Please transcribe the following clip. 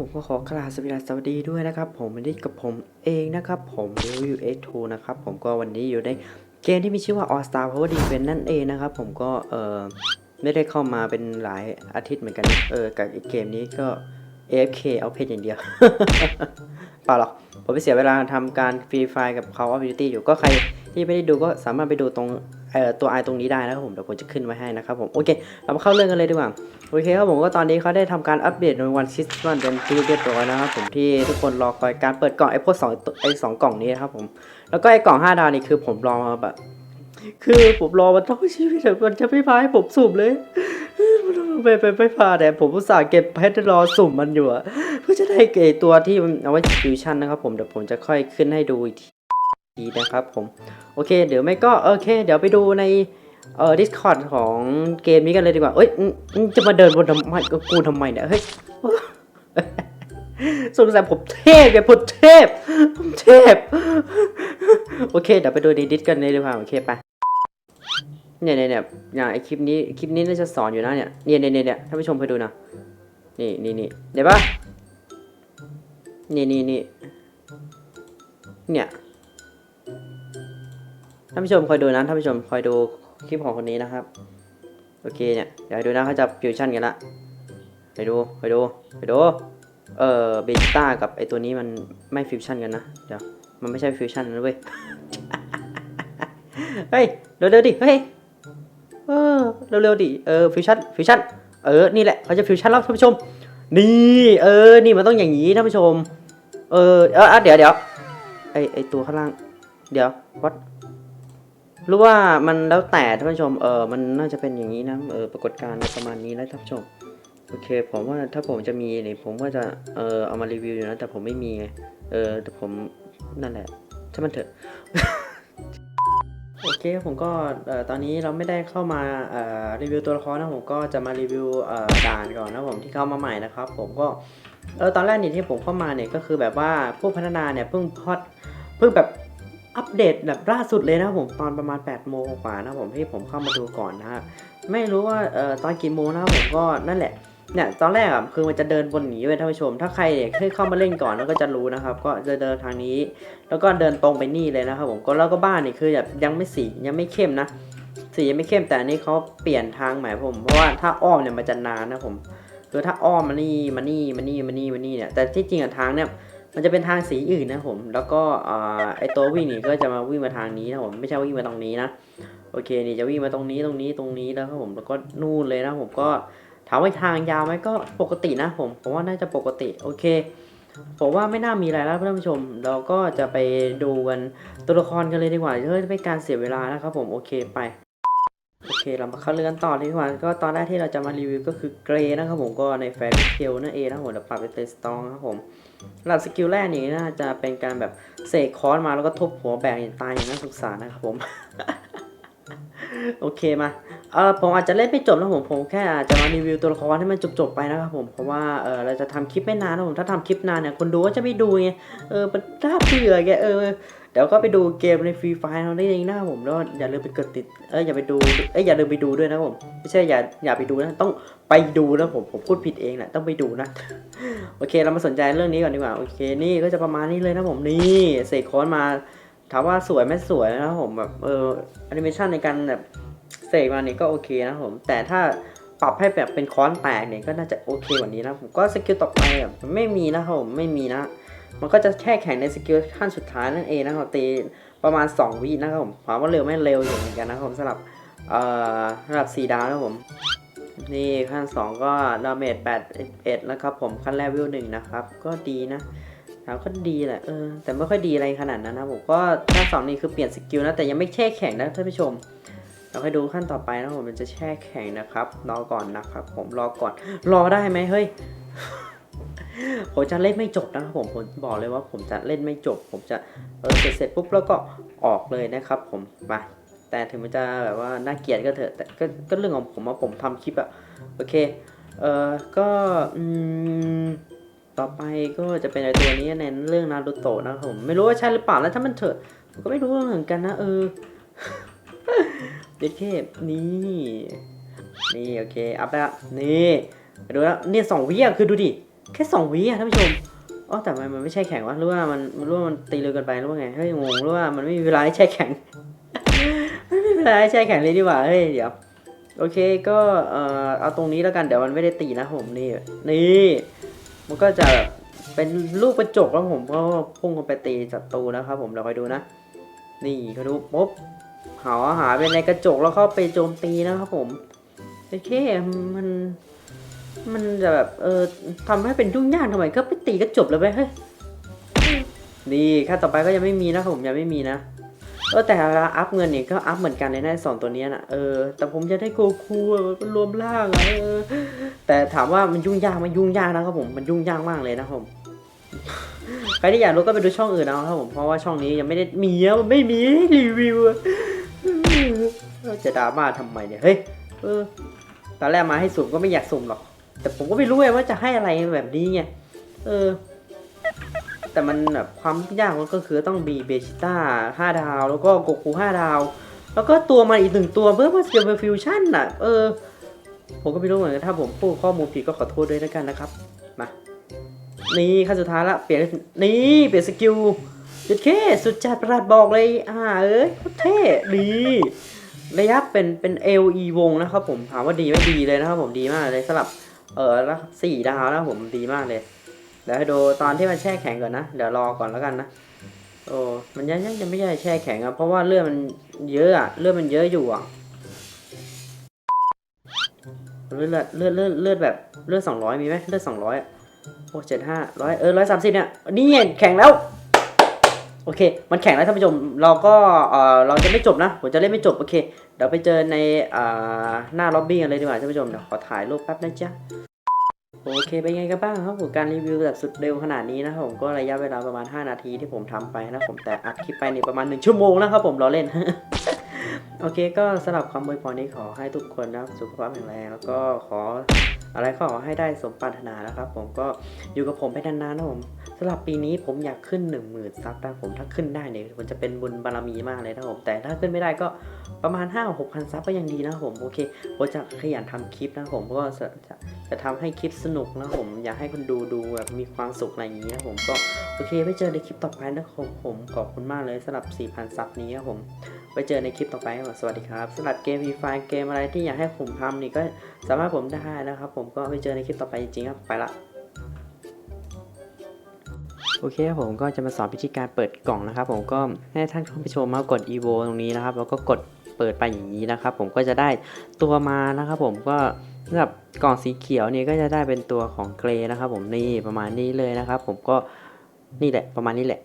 ผมก็ขอกราบสวัสดีด้วยนะครับ ผมวันนี้กับผมเองนะครับ ผมรีวิว X2 นะครับ ผมก็วันนี้อยู่ในเกมที่มีชื่อว่า All Star Power Defense นั่นเองนะครับ ผมก็เออไม่ได้เข้ามาเป็นหลายอาทิตย์เหมือนกันเออกับอีกเกมนี้ก็ AFK เอาเพจอย่างเดียวเปล่าหรอกผมไปเสียเวลาทำการฟรีไฟกับ Call of Duty อยู่ก็ใคร ที่ไม่ได้ดูก็สามารถไปดูตรงตัวไอตรงนี้ได้นะครับผมเดี๋ยวผมจะขึ้นไว้ให้นะครับผมโอเค เรามาเข้าเรื่องกันเลยดีกว่าโอเคครับผมก็ตอนนี้เขาได้ทำการอัปเดตในวันคริสต์มาสเป็นที่เรียบร้อยนะครับผมที่ทุกคนรอคอยการเปิดกล่องไอ้พวกสองไอ้สองกล่องนี้นะครับผมแล้วก็ไอ้กล่องห้าดาวนี่คือผมรอมาแบบคือผมรอมาทั้งชีวิตอะมันจะไม่พาให้ผมสุ่มเลยมันไปไปไปพาแต่ผมอุตส่าห์เก็บเพชรรอสุ่มมันอยู่อะเพื่อจะได้เกรตัวที่มันเอาไว้ฟิวชั่นนะครับผมเดี๋ยวผมจะค่อยขึ้นให้ดูอีกที นะครับผม โอเค เดี๋ยวไม่ก็โอเค เดี๋ยวไปดูในเอ่อ Discord ของเกมนี้กันเลยดีกว่า เอ้ย จะมาเดินบนทำไมก็กูทำไมเนี่ย เฮ้ยสงสัยผมเทพไงผมเทพผมเทพ โอเค เดี๋ยวไปดูในดิสกันเลยดีกว่า โอเคไป เนี่ยเนี่ยเนี่ยอย่างไอคลิปนี้ คลิปนี้น่าจะสอนอยู่นะเนี่ย เนี่ยเนี่ยเนี่ยเนี่ยท่านผู้ชมไปดูนะ นี่นี่นี่เดี๋ยวปะนี่นี่นี่เนี่ย ท่านผู้ชมคอยดูนะท่านผู้ชมคอยดูคลิปของคนนี้นะครับ โอเคเนี่ยเดี๋ยวดูนะเขาจะฟิวชั่นกันละไปดูไปดูไปดูเอ่อเบต้ากับไอตัวนี้มันไม่ฟิวชั่นกันนะเดี๋ยวมันไม่ใช่ฟิวชั่นนะเว้ยเฮ้ยเร็วๆดิเฮ้ยเออเร็วๆดิเออฟิวชั่นฟิวชั่นเออนี่แหละเขาจะฟิวชั่นแล้วท่านผู้ชม นี่เออนี่มันต้องอย่างนี้ท่านผู้ชม เออเออเดี๋ยวเดี๋ยวไอไอตัวข้างล่างเดี๋ยววัด หรู้ว่ามันแล้วแต่ท่านผู้ชมเออมันน่าจะเป็นอย่างนี้นะเออปรากฏการณ์ประมาณนี้นะท่านผู้ชมโอเคผมว่าถ้าผมจะมีเนี่ยผมก็จะเออเอามารีวิวอยู่นะแต่ผมไม่มีไงเออแต่ผมนั่นแหละช่างมันเถอะโอเคผมก็ตอนนี้เราไม่ได้เข้ามาเออรีวิวตัวละครนะผมก็จะมารีวิวเออด่านก่อนนะผมที่เข้ามาใหม่นะครับ ผมก็เออตอนแรกเนี่ยที่ผมเข้ามาเนี่ยก็คือแบบว่าผู้พัฒนาเนี่ยเพิ่งพอดเพิ่งแบบ อัปเดตแบบล่าสุดเลยนะผมตอนประมาณ 8 โมงกว่านะผมที่ผมเข้ามาดูก่อนนะฮะไม่รู้ว่าเอ่อตอนกี่โมงนะผมก็นั่นแหละเนี่ยตอนแรกอะคือมันจะเดินบนหนีไปท่านผู้ชม ถ้าใครเนี่ยเคยเข้ามาเล่นก่อนแล้วก็จะรู้นะครับ ก็จะเดินทางนี้ แล้วก็เดินตรงไปนี่เลยนะครับผมก็แล้วก็บ้านนี่คือแบบยังไม่สียังไม่เข้มนะ สียังไม่เข้มแต่อันนี้เขาเปลี่ยนทางใหม่ผมเพราะว่าถ้าอ้อมเนี่ยมันจะนานนะผมคือถ้าอ้อมมานี่มานี่มานี่มานี่มานี่เนี่ยแต่ที่จริงอะทางเนี่ย มันจะเป็นทางสีอื่นนะผม แล้วก็ไอตัววิ่งนี่ก็จะมาวิ่งมาทางนี้นะผม ไม่ใช่วิ่งมาตรงนี้นะ โอเค นี่จะวิ่งมาตรงนี้ ตรงนี้ ตรงนี้แล้วครับผม แล้วก็นู่นเลยนะผม ก็ถามว่าทางยาวไหมก็ปกตินะผม ผมว่าน่าจะปกติ โอเค ผมว่าไม่น่ามีอะไรแล้วท่านผู้ชม เราก็จะไปดูกันตัวละครกันเลยดีกว่าเพื่อไม่การเสียเวลานะครับผม โอเค ไปโอเคเรามาเข้าเรื่องต่อดีกว่าก็ตอนแรกที่เราจะมารีวิวก็คือเกรนะครับผมก็ในแฟร์เทลนั่นเองนะครับผมเดี๋ยวปรับไปเป็นสตองครับผม หลับสกิลแรกนี่น่าจะเป็นการแบบเสกคอนมาแล้วก็ทุบหัวแบกอย่างตายอย่างน่าสงสารนะครับผม โอเคมาเออผมอาจจะเล่นไม่จบนะผมผมแค่อาจจะมารีวิวตัวละครให้มันจบๆไปนะครับผมเพราะว่าเออเราจะทำคลิปไม่นานนะผมถ้าทำคลิปนานเนี่ยคนดูก็จะไม่ดูไงเออมันน่าเบื่อแกเออ เดี๋ยวก็ไปดูเกมในฟรีไฟล์เราได้เองนะผมแล้วอย่าลืมไปกดติดเอออย่าไปดูเอ้ยอย่าลืมไปดูด้วยนะผมไม่ใช่อย่าอย่าไปดูนะต้องไปดูนะผมผมพูดผิดเองแหละต้องไปดูนะโอเคเรามาสนใจเรื่องนี้ก่อนดีกว่าโอเคนี่ก็จะประมาณนี้เลยนะผมนี่เสกคอนมาถามว่าสวยไหมสวยนะผมแบบเออแอนิเมชันในการแบบเสกมานี่ก็โอเคนะผมแต่ถ้าปรับให้แบบเป็นคอนแตกเนี่ยก็น่าจะโอเคกว่านี้นะผมก็สกิลต่อไปอะไม่มีนะครับผมไม่มีนะ มันก็จะแค่แข่งในสกิลขั้นสุดท้ายนั่นเองนะครับตีประมาณ 2 วินะครับผมถามว่าเร็วไหมเร็วอยู่เหมือนกันนะครับผมสำหรับเอ่อระดับ 4 ดาวนะครับผม นี่ขั้น 2 ก็ดาเมจ81นะครับผมขั้นแรกวิวหนึ่งนะครับ ก็ดีนะถามก็ดีแหละเออแต่ไม่ค่อยดีอะไรขนาดนั้นนะผมก็ขั้นสองนี่คือเปลี่ยนสกิลนะแต่ยังไม่แช่แข็งนะท่านผู้ชม เราให้ดูขั้นต่อไปนะผมมันจะแช่แข็งนะครับรอก่อนนะครับ ผมรอก่อนรอได้ไหมเฮ้ย ผมจะเล่นไม่จบนะครับผมผมบอกเลยว่าผมจะเล่นไม่จบ ผมจะเออเสร็จเสร็จปุ๊บแล้วก็ออกเลยนะครับ ผมมาแต่ถึงมันจะแบบว่าน่าเกลียดก็เถอะแต่ก็ก็เรื่องของผมว่าผมทำคลิปอะโอเคเออก็อืมต่อไปก็จะเป็นไอตัวนี้ในเรื่องนารูโตะนะครับผมไม่รู้ว่าใช่หรือเปล่าแล้วถ้ามันเถอะก็ไม่รู้เหมือนกันนะเออเด็ดเคปนี่นี่โอเคอัพแล้วนี่ดูแล้วเนี่ยสองวิอะคือดูดิ แค่สองวิอะท่านผู้ชมอ๋อแต่มันมันไม่ใช่แข็งวะหรือว่ามันมันรู้ว่ามันตีเร็วเกินไปหรือว่าไงเฮ้ยงงหรือว่ามันไม่มีเวลาให้แช่แข็งไม่มีเวลาให้แช่แข็งเลยดีกว่าเฮ้ยเดี๋ยวโอเคก็เอ่อเอาตรงนี้แล้วกันเดี๋ยวมันไม่ได้ตีนะผมนี่นี่มันก็จะเป็นลูกกระจกแล้วผมก็พุ่งเข้าไปตีศัตรูนะครับผมเราคอยดูนะ นี่เขาดูปุ๊บหาหาเป็นในกระจกแล้วเข้าไปโจมตีนะครับผมโอเคมัน มันจะแบบเออทำให้เป็นยุ่งยากทำไมก็ไปตีก็จบเลยไปเฮ้ยนี่ขั้นต่อไปก็ยังไม่มีนะครับผมยังไม่มีนะเออแต่ลาอัพเงินเนี่ยก็อัพเหมือนกันเลยนะสองตัวเนี้ยนะเออแต่ผมจะได้โกคูมันรวมร่างอะเออแต่ถามว่ามันยุ่งยากมันยุ่งยากนะครับผมมันยุ่งยากมากเลยนะครับผมใครที่อยากรู้ก็ไปดูช่องอื่นเอาครับผมเพราะว่าช่องนี้ยังไม่ได้มีอะมันไม่มีรีวิวจะดราม่าทำไมเนี่ยเฮ้ยเออตอนแรกมาให้สุ่มก็ไม่อยากสุ่มหรอก แต่ผมก็ไม่รู้ไงว่าจะให้อะไรแบบนี้ไง เออ แต่มันแบบความยากมันก็คือต้องบีเบชิต้าห้าดาว แล้วก็โกคูห้าดาว แล้วก็ตัวมันอีกหนึ่งตัวเพื่อมาเกี่ยวกับฟิวชั่นน่ะ เออ ผมก็ไม่รู้เหมือนกันถ้าผมพูดข้อมูลผิดก็ขอโทษด้วยแล้วกันนะครับ มา นี่ขั้นสุดท้ายละ เปลี่ยน นี่เปลี่ยนสกิลจุดเคสุดจัดประหลาดบอกเลย อ่า เอ้ยโคตรเท่ดีระยะเป็นเป็น LE วงนะครับผมถามว่าดีไหมดีเลยนะครับผมดีมากเลยสำหรับ เออแล้วสี่ดาวนะผมดีมากเลย เดี๋ยวให้ดูตอนที่มันแช่แข็งก่อนนะ เดี๋ยวรอก่อนแล้วกันนะ โอ้มันยังยังยังไม่ใช่แช่แข็งอะเพราะว่าเลือดมันเยอะอะเลือดมันเยอะอยู่อะเลือดเลือดเลือดเลือดแบบเลือดสองร้อยมีไหมเลือดสองร้อยโอ้เจ็ดห้าร้อยเออร้อยสามสิบเนี่ยนี่แข็งแล้ว โอเค มันแข็งแล้วท่านผู้ชม เราก็เออเราจะไม่จบนะ ผมจะเล่นไม่จบ โอเค เดี๋ยวไปเจอในอ่าหน้าล็อบบี้กันเลยดีกว่าท่านผู้ชม เดี๋ยวขอถ่ายรูปแป๊บนะจ๊ะ โอเค เป็นไงกันบ้างครับผมการรีวิวแบบสุดเร็วขนาดนี้นะครับผมก็ระยะเวลาประมาณ 5 นาทีที่ผมทำไปนะผมแต่อัดคลิปไปนี่ประมาณ 1 ชั่วโมงนะครับผมรอเล่น โอเค ก็สำหรับคำอวยพรนี้ขอให้ทุกคนนะสุขภาพแข็งแรงแล้วก็ขออะไรก็ขอให้ได้สมปรารถนานะครับ ผมก็อยู่กับผมไปนานๆนะผมำหรับปีนี้ผมอยากขึ้น 1 0,000ซับนะผมถ้าขึ้นได้เนี่ยมันจะเป็นบุญบารมีมากเลยนะผมแต่ถ้าขึ้นไม่ได้ก็ประมาณ 5 6 0 0 0ซับก็ยังดีนะผมโอเคผมจะขยันทำคลิปนะผมเพราะว่าจะจะทำให้คลิปสนุกนะผมอยากให้คนดูดูแบบมีความสุขอะไรอย่างนี้นะผมก็โอเคไว้เจอในคลิปต่อไปนะครับผมขอบคุณมากเลยสำหรับ 4,000 ซับนี้ครับผมไว้เจอในคลิปต่อไปครับสวัสดีครับสำหรับเกมฟรีไฟเกมอะไรที่อยากให้ผมทำนี่ก็สามารถผมได้นะครับผมก็ไว้เจอในคลิปต่อไปจริงๆครับไปละ โอเคครับผมก็จะมาสอนวิธีการเปิดกล่องนะครับ ผมก็ให้ท่านผู้ชมมากด evo ตรงนี้นะครับ แล้วก็กดเปิดไปอย่างนี้นะครับ ผมก็จะได้ตัวมานะครับ ผมก็สำหรับกล่องสีเขียวนี่ก็จะได้เป็นตัวของเกรย์นะครับ ผมนี่ประมาณนี้เลยนะครับ ผมก็นี่แหละประมาณนี้แหละ